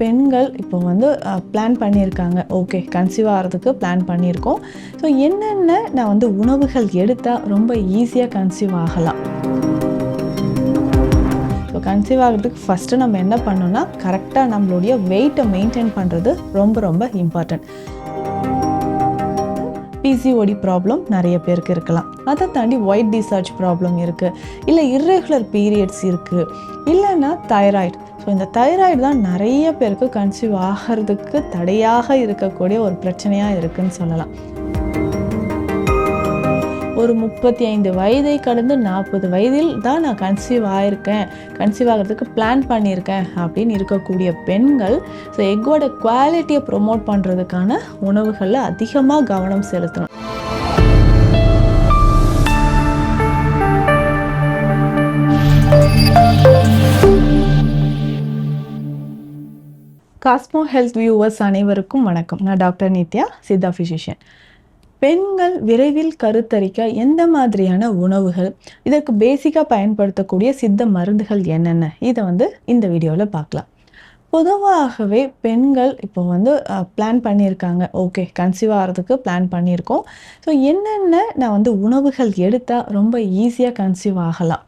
பெண்கள் இப்போ வந்து பிளான் பண்ணியிருக்காங்க. ஓகே கன்சீவ் ஆகிறதுக்கு பிளான் பண்ணியிருக்கோம். ஸோ என்னென்ன நான் வந்து உணவுகள் எடுத்தால் ரொம்ப ஈஸியாக கன்சீவ் ஆகலாம்? ஸோ கன்சீவ் ஆகிறதுக்கு ஃபஸ்ட்டு நம்ம என்ன பண்ணோம்னா கரெக்டாக நம்மளுடைய வெயிட்டை மெயின்டைன் பண்ணுறது ரொம்ப ரொம்ப இம்பார்ட்டன்ட் பிசிஓடி ப்ராப்ளம் நிறைய பேருக்கு இருக்கலாம். அதை தாண்டி ஒயிட் டிசார்ஜ் ப்ராப்ளம் இருக்குது இல்லை இர்ரெகுலர் பீரியட்ஸ் இருக்குது இல்லைன்னா தைராய்டு ஸோ இந்த தைராய்டு தான் நிறைய பேருக்கு கன்சீவ் ஆகிறதுக்கு தடையாக இருக்கக்கூடிய ஒரு பிரச்சனையாக இருக்குன்னு சொல்லலாம். ஒரு முப்பத்தி ஐந்து வயதை கடந்து நாற்பது வயதில் தான் நான் கன்சீவ் ஆகிருக்கேன் கன்சீவ் ஆகிறதுக்கு பிளான் பண்ணியிருக்கேன் அப்படின்னு இருக்கக்கூடிய பெண்கள் ஸோ எக்கோட குவாலிட்டியை ப்ரொமோட் பண்ணுறதுக்கான உணவுகளில் அதிகமாக கவனம் செலுத்தணும். காஸ்மோ ஹெல்த் வியூவர்ஸ் அனைவருக்கும் வணக்கம். நான் டாக்டர் நித்யா சித்தா ஃபிசிஷியன் பெண்கள் விரைவில் கருத்தரிக்க எந்த மாதிரியான உணவுகள் இதற்கு பேசிக்காக பயன்படுத்தக்கூடிய சித்த மருந்துகள் என்னென்ன? இதை வந்து இந்த வீடியோவில் பார்க்கலாம். பொதுவாகவே பெண்கள் இப்போ வந்து பிளான் பண்ணியிருக்காங்க. ஓகே கன்சீவ் ஆகிறதுக்கு பிளான் பண்ணியிருக்கோம். ஸோ என்னென்ன நான் வந்து உணவுகள் எடுத்தால் ரொம்ப ஈஸியாக கன்சீவ் ஆகலாம்?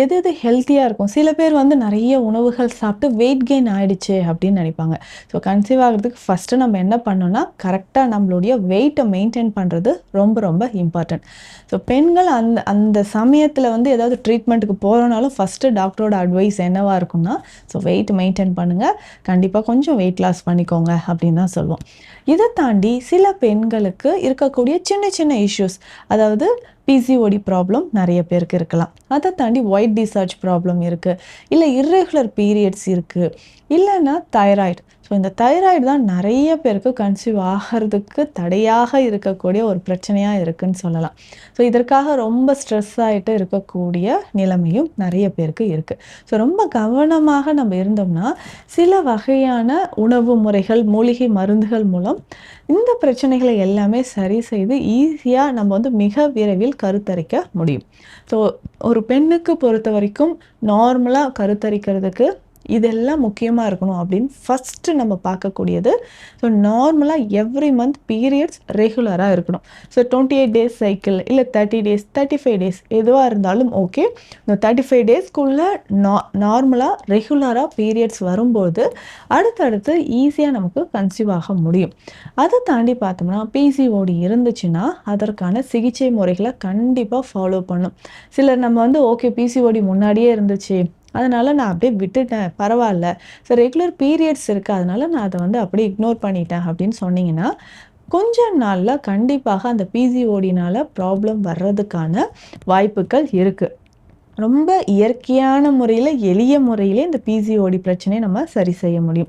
எது எது ஹெல்த்தியாக இருக்கும்? சில பேர் வந்து நிறைய உணவுகள் சாப்பிட்டு வெயிட் கெயின் ஆகிடுச்சு அப்படின்னு நினைப்பாங்க. ஸோ கன்சீவ் ஆகிறதுக்கு ஃபஸ்ட்டு நம்ம என்ன பண்ணோன்னா கரெக்டாக நம்மளுடைய வெயிட்டை மெயின்டைன் பண்ணுறது ரொம்ப ரொம்ப இம்பார்ட்டன்ட் ஸோ பெண்கள் அந்த அந்த சமயத்தில் வந்து ஏதாவது ட்ரீட்மெண்ட்டுக்கு போகிறனாலும் ஃபஸ்ட்டு டாக்டரோட அட்வைஸ் என்னவாக இருக்கும்னா ஸோ வெயிட் மெயின்டைன் பண்ணுங்கள் கண்டிப்பாக கொஞ்சம் வெயிட் லாஸ் பண்ணிக்கோங்க அப்படின்னு தான் சொல்லுவோம் இதை தாண்டி சில பெண்களுக்கு இருக்கக்கூடிய சின்ன சின்ன இஷ்யூஸ் அதாவது பிசிஓடி ப்ராப்ளம் நிறைய பேருக்கு இருக்கலாம். அதை தாண்டி ஒயிட் டிசார்ஜ் ப்ராப்ளம் இருக்குது இல்லை இர்ரெகுலர் பீரியட்ஸ் இருக்குது இல்லைன்னா தைராய்டு ஸோ இந்த தைராய்டு தான் நிறைய பேருக்கு கன்சீவ் ஆகிறதுக்கு தடையாக இருக்கக்கூடிய ஒரு பிரச்சனையாக இருக்குன்னு சொல்லலாம். ஸோ இதற்காக ரொம்ப ஸ்ட்ரெஸ் ஆகிட்டு இருக்கக்கூடிய நிலைமையும் நிறைய பேருக்கு இருக்குது ஸோ ரொம்ப கவனமாக நம்ம இருந்தோம்னா சில வகையான உணவு முறைகள் மூலிகை மருந்துகள் மூலம் இந்த பிரச்சனைகளை எல்லாமே சரி செய்து ஈஸியாக நம்ம வந்து மிக விரைவில் கருத்தரிக்க முடியும். ஸோ ஒரு பெண்ணுக்கு பொறுத்த வரைக்கும் நார்மலாக கருத்தரிக்கிறதுக்கு இதெல்லாம் முக்கியமாக இருக்கணும் அப்படின்னு ஃபஸ்ட்டு நம்ம பார்க்கக்கூடியது. ஸோ நார்மலாக எவ்ரி மந்த் பீரியட்ஸ் ரெகுலராக இருக்கணும். So twenty eight days cycle இல்லை thirty days thirty five days எதுவாக இருந்தாலும் ஓகே இந்த தேர்ட்டி ஃபைவ் டேஸ்க்குள்ளே நா நார்மலாக ரெகுலராக பீரியட்ஸ் வரும்போது அடுத்தடுத்து ஈஸியாக நமக்கு கன்சீவ் ஆக முடியும். அதை தாண்டி பார்த்தோம்னா பிசிஓடி இருந்துச்சுன்னா அதற்கான சிகிச்சை முறைகளை கண்டிப்பாக ஃபாலோ பண்ணும். சிலர் நம்ம வந்து ஓகே பிசிஓடி முன்னாடியே இருந்துச்சு. அதனால் நான் அப்படியே விட்டுட்டேன். பரவாயில்ல. ஸோ ரெகுலர் பீரியட்ஸ் இருக்குது அதனால் நான் அதை வந்து அப்படியே இக்னோர் பண்ணிட்டேன் அப்படின்னு சொன்னீங்கன்னா கொஞ்ச நாளில் கண்டிப்பாக அந்த பிசிஓடினால் ப்ராப்ளம் வர்றதுக்கான வாய்ப்புகள் இருக்குது ரொம்ப இயற்கையான முறையில் எளிய முறையிலே இந்த பிசிஓடி பிரச்சனையை நம்ம சரி செய்ய முடியும்.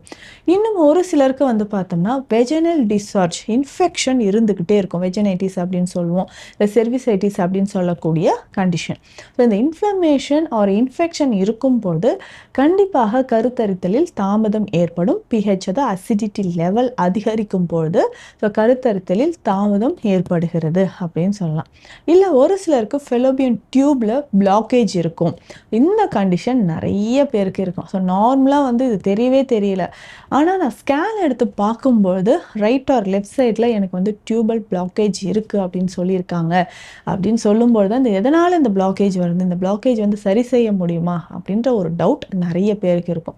இன்னும் ஒரு சிலருக்கு வந்து பார்த்தோம்னா வெஜனல் டிஸ்சார்ஜ் இன்ஃபெக்ஷன் இருந்துக்கிட்டே இருக்கும். வெஜனைட்டிஸ் அப்படின்னு சொல்லுவோம். இந்த செர்விசைட்டிஸ் அப்படின்னு சொல்லக்கூடிய கண்டிஷன் ஸோ இந்த இன்ஃப்ளமேஷன் ஆர் இன்ஃபெக்ஷன் இருக்கும்போது கண்டிப்பாக கருத்தரித்தலில் தாமதம் ஏற்படும். பிஹெச் அதாவது அசிடிட்டி லெவல் அதிகரிக்கும் பொழுது ஸோ கருத்தரித்தலில் தாமதம் ஏற்படுகிறது அப்படின்னு சொல்லலாம். இல்லை ஒரு சிலருக்கு ஃபெலோபியன் டியூப்பில் பிளாக்கேஜ் இருக்கும். இந்த கண்டிஷன் நிறைய பேருக்கு இருக்கும். ஸோ நார்மலாக வந்து இது தெரியவே தெரியல. ஆனால் நான் ஸ்கேன் எடுத்து பார்க்கும்பொழுது ரைட் ஆர் லெஃப்ட் சைடில் எனக்கு வந்து டியூபல் பிளாக்கேஜ் இருக்குது அப்படின்னு சொல்லியிருக்காங்க. அப்படின்னு சொல்லும்பொழுது அந்த எதனால் இந்த பிளாக்கேஜ் வருது? இந்த பிளாக்கேஜ் வந்து சரி செய்ய முடியுமா? அப்படின்ற ஒரு டவுட் நிறைய பேருக்கு இருக்கும்.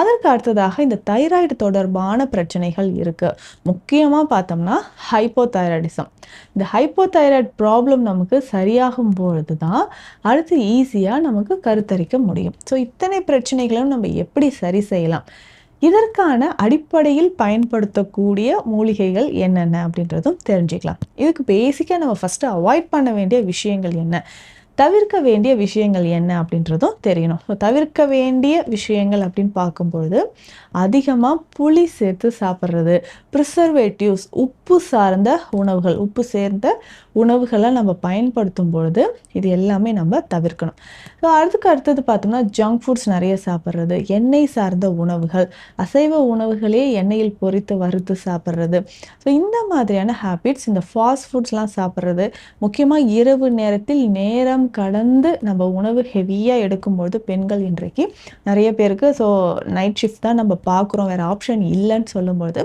அதற்கு அடுத்ததாக இந்த தைராய்டு தொடர்பான பிரச்சனைகள் இருக்குது முக்கியமாக பார்த்தோம்னா ஹைப்போதைராய்டிசம் இந்த ஹைப்போதைராய்டு ப்ராப்ளம் நமக்கு சரியாகும் பொழுது தான் அடுத்து ஈஸியாக நமக்கு கருத்தரிக்க முடியும். ஸோ இத்தனை பிரச்சனைகளும் நம்ம எப்படி சரி செய்யலாம்? இதற்கான அடிப்படையில் பயன்படுத்தக்கூடிய மூலிகைகள் என்னென்ன அப்படின்றதும் தெரிஞ்சுக்கலாம். இதுக்கு பேசிக்காக நம்ம ஃபஸ்ட்டு அவாய்ட் பண்ண வேண்டிய விஷயங்கள் என்ன? தவிர்க்க வேண்டிய விஷயங்கள் என்ன அப்படின்றதும் தெரியணும். ஸோ தவிர்க்க வேண்டிய விஷயங்கள் அப்படின்னு பார்க்கும்பொழுது அதிகமாக புளி சேர்த்து சாப்பிட்றது ப்ரிசர்வேட்டிவ்ஸ் உப்பு சார்ந்த உணவுகள் உப்பு சேர்ந்த உணவுகளை நம்ம பயன்படுத்தும் பொழுது இது எல்லாமே நம்ம தவிர்க்கணும். ஸோ அதுக்கு அடுத்தது பார்த்தோம்னா ஜங்க் ஃபுட்ஸ் நிறைய சாப்பிட்றது எண்ணெய் சார்ந்த உணவுகள் அசைவ உணவுகளே எண்ணெயில் பொரித்து வறுத்து சாப்பிட்றது. ஸோ இந்த மாதிரியான ஹேபிட்ஸ் இந்த ஃபாஸ்ட் ஃபுட்ஸ்லாம் சாப்பிட்றது முக்கியமாக இரவு நேரத்தில் நேரம் கடந்து நம்ம உணவு ஹெவியாக எடுக்கும்பொழுது பெண்கள் இன்றைக்கு நிறைய பேருக்கு ஸோ நைட் ஷிஃப்ட் தான் நம்ம பார்க்குறோம் வேறு ஆப்ஷன் இல்லைன்னு சொல்லும்பொழுது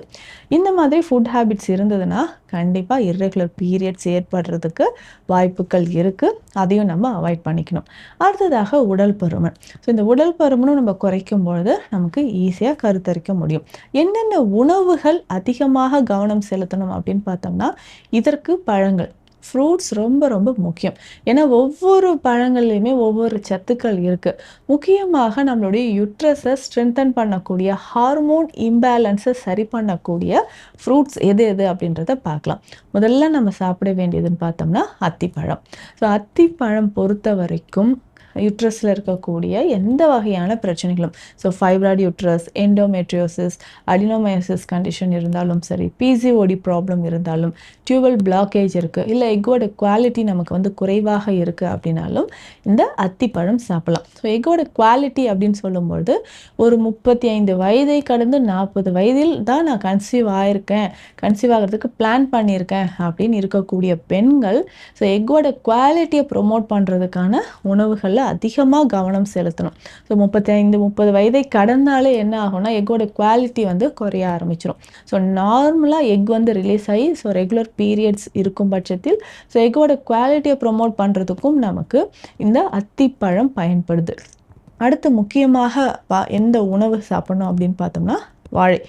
இந்த மாதிரி ஃபுட் ஹேபிட்ஸ் இருந்ததுன்னா கண்டிப்பாக இர்ரெகுலர் பீரியட்ஸ் ஏற்படுறதுக்கு வாய்ப்புகள் இருக்குது அதையும் நம்ம அவாய்ட் பண்ணிக்கணும். அடுத்ததாக உடல் பருமன். ஸோ இந்த உடல் பருமனும் நம்ம குறைக்கும் பொழுது நமக்கு ஈஸியாக கருத்தரிக்க முடியும். என்னென்ன உணவுகள் அதிகமாக கவனம் செலுத்தணும் அப்படின்னு பார்த்தோம்னா இதற்கு பழங்கள். ஃப்ரூட்ஸ் ரொம்ப ரொம்ப முக்கியம். ஏன்னா ஒவ்வொரு பழங்கள்லையுமே ஒவ்வொரு சத்துக்கள் இருக்குது முக்கியமாக நம்மளுடைய யுட்ரஸை ஸ்ட்ரென்தன் பண்ணக்கூடிய ஹார்மோன் இம்பேலன்ஸை சரி பண்ணக்கூடிய ஃப்ரூட்ஸ் எது எது அப்படின்றத பார்க்கலாம். முதல்ல நம்ம சாப்பிட வேண்டியதுன்னு பார்த்தோம்னா அத்திப்பழம். ஸோ அத்திப்பழம் பொறுத்த வரைக்கும் யுட்ரஸில் இருக்கக்கூடிய எந்த வகையான பிரச்சனைகளும் so fibroid uterus endometriosis adenomyosis condition இருந்தாலும் சரி பிசிஓடி ப்ராப்ளம் இருந்தாலும் டியூபல் பிளாக்கேஜ் இருக்குது இல்லை எக்கோட குவாலிட்டி நமக்கு வந்து குறைவாக இருக்குது அப்படின்னாலும் இந்த அத்திப்பழம் சாப்பிடலாம். ஸோ எக்கோட குவாலிட்டி அப்படின்னு சொல்லும்பொழுது ஒரு முப்பத்தி ஐந்து வயதை கடந்து நாற்பது வயதில் தான் நான் கன்சீவ் ஆயிருக்கேன் கன்சீவ் ஆகிறதுக்கு பிளான் பண்ணியிருக்கேன் அப்படின்னு இருக்கக்கூடிய பெண்கள் ஸோ எக்கோட குவாலிட்டியை ப்ரொமோட் பண்ணுறதுக்கான உணவுகளில் அதிகமாக கவனம் செலுத்தணும். ஸோ முப்பத்தி ஐந்து முப்பது வயதை கடந்தாலே என்ன ஆகும்னா எக்கோட குவாலிட்டி வந்து குறைய ஆரம்பிச்சிடும் ஸோ நார்மலாக எக் வந்து ரிலீஸ் ஆகி ஸோ ரெகுலர் பீரியட்ஸ் இருக்கும் பட்சத்தில் ஸோ எக்கோட குவாலிட்டியை ப்ரொமோட் பண்ணுறதுக்கும் நமக்கு இந்த அத்திப்பழம் பயன்படுது. அடுத்து முக்கியமாக பா எந்த உணவு சாப்பிடணும் அப்படின்னு பார்த்தோம்னா வாழை.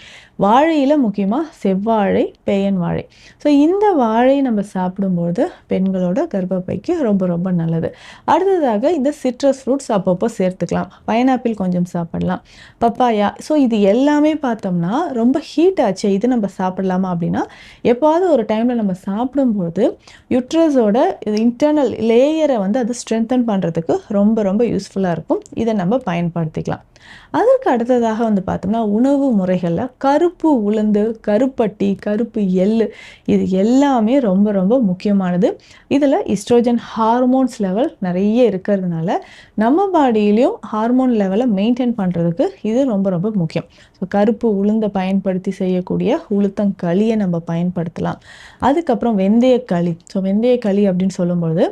வாழையில் முக்கியமாக செவ்வாழை பேயன் வாழை. ஸோ இந்த வாழை நம்ம சாப்பிடும்போது பெண்களோட கர்ப்பப்பைக்கு ரொம்ப ரொம்ப நல்லது. அடுத்ததாக இந்த சிட்ரஸ் ஃப்ரூட்ஸ் அப்பப்போ சேர்த்துக்கலாம். பைனாப்பிள் கொஞ்சம் சாப்பிடலாம். பப்பாயா. ஸோ இது எல்லாமே பார்த்தோம்னா ரொம்ப ஹீட் ஆச்சு. இது நம்ம சாப்பிடலாமா அப்படின்னா எப்போது ஒரு டைமில் நம்ம சாப்பிடும்போது யுட்ரஸோட இன்டர்னல் லேயரை வந்து அது ஸ்ட்ரென்தன் பண்ணுறதுக்கு ரொம்ப ரொம்ப யூஸ்ஃபுல்லாக இருக்கும். இதை நம்ம பயன்படுத்திக்கலாம். அதற்கு அடுத்ததாக வந்து பார்த்தோம்னா உணவு முறைகளில் கரு கருப்பு உளுந்து கருப்பட்டி கருப்பு எள்ளு இது எல்லாமே ரொம்ப ரொம்ப முக்கியமானது. இதில் இஸ்ட்ரோஜன் ஹார்மோன்ஸ் லெவல் நிறைய இருக்கிறதுனால நம்ம பாடியிலையும் ஹார்மோன் லெவலை மெயின்டைன் பண்ணுறதுக்கு இது ரொம்ப ரொம்ப முக்கியம். ஸோ கருப்பு உளுந்தை பயன்படுத்தி செய்யக்கூடிய உளுத்தங்களியை நம்ம பயன்படுத்தலாம். அதுக்கப்புறம் வெந்தயக்களி ஸோ வெந்தயக்களி அப்படின்னு சொல்லும்பொழுது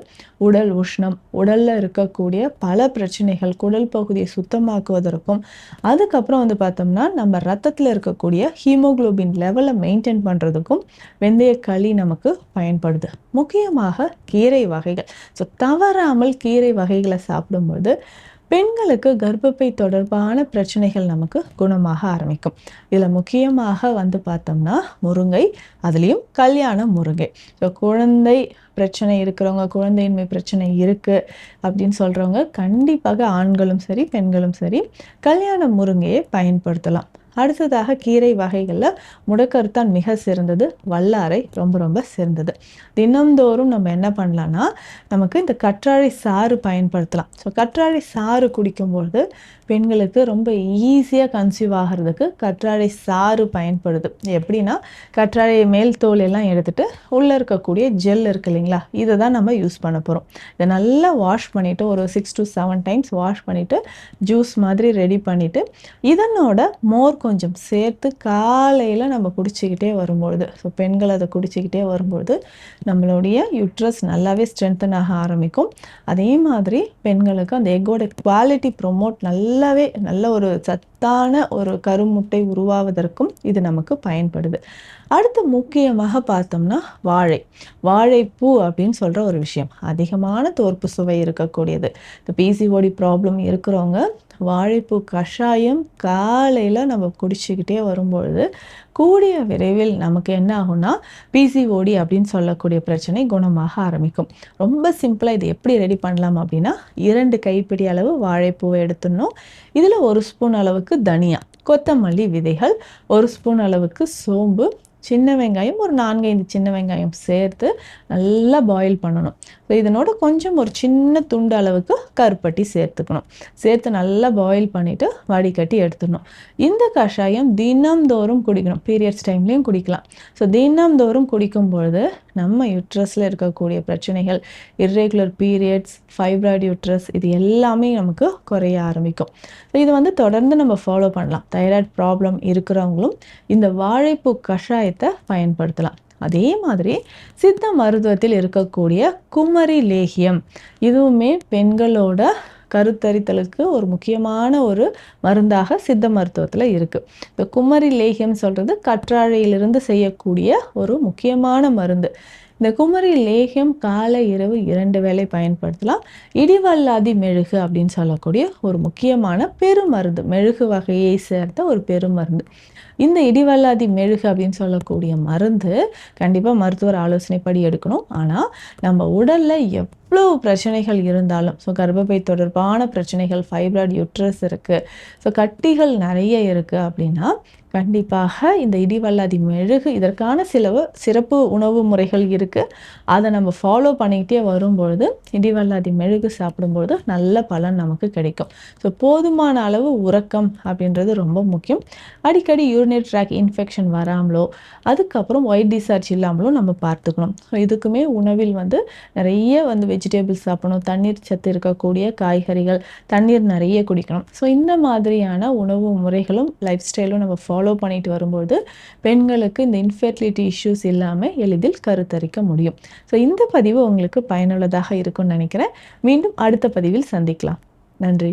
உடல் உஷ்ணம் உடலில் இருக்கக்கூடிய பல பிரச்சனைகள் குடல் பகுதியை சுத்தமாக்குவதற்கும் அதுக்கப்புறம் வந்து பார்த்தோம்னா நம்ம ரத்தத்தில் இருக்கக்கூடிய ஹீமோகுளோபின் லெவலை மெயின்டைன் பண்ணுறதுக்கும் வெந்தயக்களி நமக்கு பயன்படுது. முக்கியமாக கீரை வகைகள். ஸோ தவறாமல் கீரை வகைகளை சாப்பிடும்போது பெண்களுக்கு கர்ப்பப்பை தொடர்பான பிரச்சனைகள் நமக்கு குணமாக ஆரம்பிக்கும். இதில் முக்கியமாக வந்து பார்த்தோம்னா முருங்கை அதுலேயும் கல்யாண முருங்கை. ஸோ குழந்தை பிரச்சனை இருக்கிறவங்க குழந்தையின்மை பிரச்சனை இருக்குது அப்படின்னு சொல்கிறவங்க கண்டிப்பாக ஆண்களும் சரி பெண்களும் சரி கல்யாண முருங்கையை பயன்படுத்தலாம். அடுத்ததாக கீரை வகைகளில் முடக்கருத்தான் மிக சிறந்தது வல்லாரை ரொம்ப ரொம்ப சிறந்தது. தினம்தோறும் நம்ம என்ன பண்ணலான்னா நமக்கு இந்த கற்றாழை சாறு பயன்படுத்தலாம். ஸோ கற்றாழை சாறு குடிக்கும்பொழுது பெண்களுக்கு ரொம்ப ஈஸியாக கன்சீவ் ஆகிறதுக்கு கற்றாழை சாறு பயன்படுது. எப்படின்னா கற்றாழை மேல் தோல் எல்லாம் எடுத்துகிட்டு உள்ளே இருக்கக்கூடிய ஜெல் இருக்கு இல்லைங்களா இதை தான் நம்ம யூஸ் பண்ண போகிறோம் இதை நல்லா வாஷ் பண்ணிவிட்டு ஒரு six to seven times wash பண்ணிவிட்டு ஜூஸ் மாதிரி ரெடி பண்ணிவிட்டு இதனோட மோர் கொஞ்சம் சேர்த்து காலையில் நம்ம குடிச்சிக்கிட்டே வரும்பொழுது. ஸோ பெண்கள் அதை குடிச்சிக்கிட்டே வரும்பொழுது நம்மளுடைய யுட்ரஸ் நல்லாவே ஸ்ட்ரென்தன் ஆக ஆரம்பிக்கும். அதே மாதிரி பெண்களுக்கு அந்த எக்கோட குவாலிட்டி ப்ரொமோட் நல்லாவே நல்ல ஒரு சத்தான ஒரு கருமுட்டை உருவாவதற்கும் இது நமக்கு பயன்படுது. அடுத்து முக்கியமாக பார்த்தோம்னா வாழை. வாழைப்பூ அப்படின்னு சொல்கிற ஒரு விஷயம். அதிகமான தோற்பு சுவை இருக்கக்கூடியது. இந்த பிசிஓடி ப்ராப்ளம் இருக்கிறவங்க வாழைப்பூ கஷாயம் காலையில் நம்ம குடிச்சிக்கிட்டே வரும்பொழுது கூடிய விரைவில் நமக்கு என்ன ஆகும்னா பிசிஓடி அப்படின்னு சொல்லக்கூடிய பிரச்சனை குணமாக ஆரம்பிக்கும். ரொம்ப சிம்பிளாக இது எப்படி ரெடி பண்ணலாம் அப்படின்னா இரண்டு கைப்பிடி அளவு வாழைப்பூவை எடுத்துடணும். இதில் ஒரு ஸ்பூன் அளவுக்கு தனியா கொத்தமல்லி விதைகள் ஒரு ஸ்பூன் அளவுக்கு சோம்பு சின்ன வெங்காயம் ஒரு நான்கு ஐந்து சின்ன வெங்காயம் சேர்த்து நல்லா பாயில் பண்ணணும். ஸோ இதனோட கொஞ்சம் ஒரு சின்ன துண்டு அளவுக்கு கருப்பட்டி சேர்த்துக்கணும். சேர்த்து நல்லா பாயில் பண்ணிவிட்டு வடிகட்டி எடுத்துடணும். இந்த கஷாயம் தினம்தோறும் குடிக்கணும். பீரியட்ஸ் டைம்லேயும் குடிக்கலாம். ஸோ தினம்தோறும் குடிக்கும் பொழுது நம்ம யுட்ரஸில் இருக்கக்கூடிய பிரச்சனைகள் இர்ரெகுலர் பீரியட்ஸ் ஃபைப்ராய்டு யுட்ரஸ் இது எல்லாமே நமக்கு குறைய ஆரம்பிக்கும். ஸோ இது வந்து தொடர்ந்து நம்ம ஃபாலோ பண்ணலாம். தைராய்டு ப்ராப்ளம் இருக்கிறவங்களும் இந்த வாழைப்பூ கஷாயத்தை பயன்படுத்தலாம். அதே மாதிரி சித்த மருத்துவத்தில் இருக்கக்கூடிய குமரி லேகியம். இதுவுமே பெண்களோட கருத்தரித்தலுக்கு ஒரு முக்கியமான ஒரு மருந்தாக சித்த மருத்துவத்தில் இருக்குது இந்த குமரி லேகியம் சொல்கிறது கற்றாழையிலிருந்து செய்யக்கூடிய ஒரு முக்கியமான மருந்து. இந்த குமரி லேகியம் காலை இரவு இரண்டு வேளை பயன்படுத்தலாம். இடிவல்லாதி மெழுகு அப்படின்னு சொல்லக்கூடிய ஒரு முக்கியமான பெருமருந்து மெழுகு வகையை சேர்ந்த ஒரு பெருமருந்து. இந்த இடிவல்லாதி மெழுகு அப்படின்னு சொல்லக்கூடிய மருந்து கண்டிப்பாக மருத்துவர் ஆலோசனைப்படி எடுக்கணும். ஆனால் நம்ம உடலில் எவ்வளோ பிரச்சனைகள் இருந்தாலும் ஸோ கர்ப்பப்பை தொடர்பான பிரச்சனைகள் ஃபைப்ராய்டு யுட்ரஸ் இருக்குது ஸோ கட்டிகள் நிறைய இருக்குது அப்படின்னா கண்டிப்பாக இந்த இடிவல்லாதி மெழுகு இதற்கான சில சிறப்பு உணவு முறைகள் இருக்குது அதை நம்ம ஃபாலோ பண்ணிக்கிட்டே வரும்பொழுது இடிவல்லாதி மெழுகு சாப்பிடும்பொழுது நல்ல பலன் நமக்கு கிடைக்கும். ஸோ போதுமான அளவு உறக்கம் அப்படின்றது ரொம்ப முக்கியம். அடிக்கடி யூரினரி ட்ராக் இன்ஃபெக்ஷன் வராமலோ அதுக்கப்புறம் ஒயிட் டிசார்ஜ் இல்லாமலோ நம்ம பார்த்துக்கணும். ஸோ இதுக்குமே உணவில் வந்து நிறைய வந்து வெஜிடபிள்ஸ் சாப்பிடணும். தண்ணீர் சத்து இருக்கக்கூடிய காய்கறிகள் தண்ணீர் நிறைய குடிக்கணும். ஸோ இந்த மாதிரியான உணவு முறைகளும் லைஃப் ஸ்டைலும் நம்ம ஃபாலோ ஃபாலோ பண்ணிட்டு வரும்போது பெண்களுக்கு இந்த இன்ஃபெர்டிலிட்டி இஷ்யூஸ் இல்லாமல் எளிதில் கருத்தரிக்க முடியும். ஸோ இந்த பதிவு உங்களுக்கு பயனுள்ளதாக இருக்கும்னு நினைக்கிறேன். மீண்டும் அடுத்த பதிவில் சந்திக்கலாம். நன்றி.